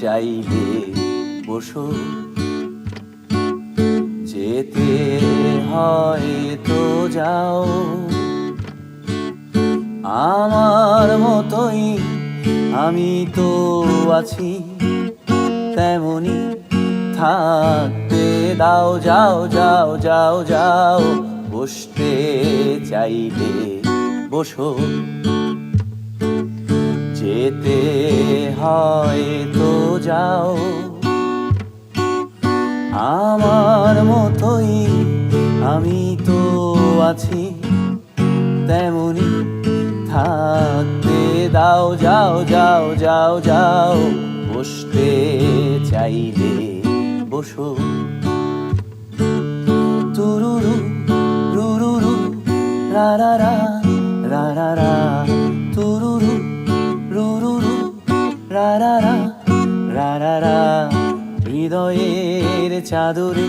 চাইলে বসো। যেতে হয় তো যাও। আমার মতোই আমি তো আছি, তেমনি থাকতে দাও, যাও যাও যাও যাও, বসতে চাইলে বসো। যেতে হয় তো যাও। আমার মতোই আমি তো আছি, তেমনি থাকতে দাও, যাও যাও যাও যাও, বসতে চাইলে বসো। তুরুরু, রুরুরু, রা রা রা রা রা রা রুরুরু রা রা হৃদয়ের চাদরে,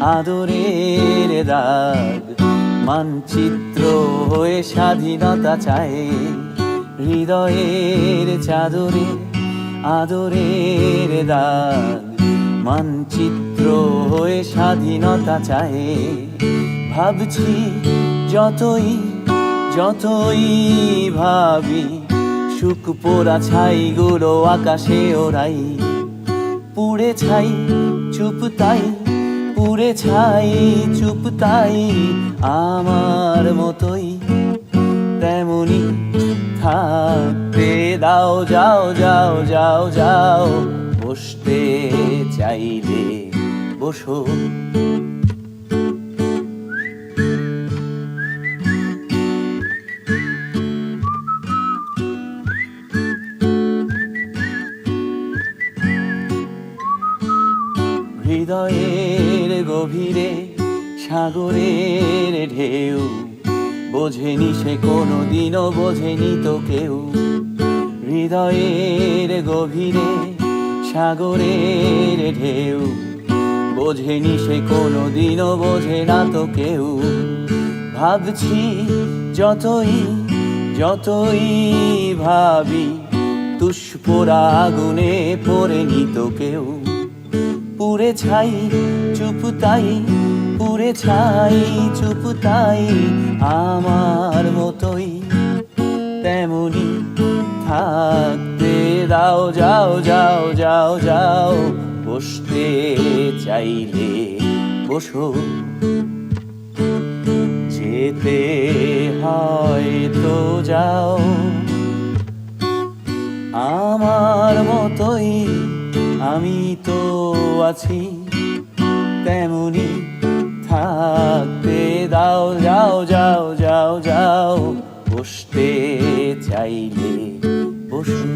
আদরের দাগ। মানচিত্র হয়ে স্বাধীনতা চায়। হৃদয়ের চাদরে, আদরের দাগ। মানচিত্র হয়ে স্বাধীনতা চায়। ভাবছি যতই যতই ভাবি সুখ পোড়া ছাইগুলো আকাশে ওরাই পুড়ে ছাই, চুপ তাই, পুড়ে ছাই, চুপ তাই, আমার মতোই। তেমনি থাকতে দাও, যাও যাও যাও যাও, বসতে চাইলে বসো। হৃদয়ের গভীরে, সাগরের ঢেউ। বোঝেনি সে কোনো দিনও বোঝেনি তো কেউ। হৃদয়ের গভীরে, সাগরের ঢেউ। বোঝেনি সে কোনো দিনও বোঝে না তো কেউ। ভাবছি যতই যতই ভাবি, তুষ্পোরা আগুনে পড়ে নিত কেউ। পুরে ছাই, চুপ তাই পুরে ছাই, চুপ তাই, আমার মতোই। তেমনি থাকতে দাও, যাও যাও যাও যাও, বসতে চাইলে বসো। যেতে হয় তো যাও, আমার মতোই, আমি তো আছি তেমনি থাকতে দাও যাও যাও যাও যাও। বসতে চাইলে বসুন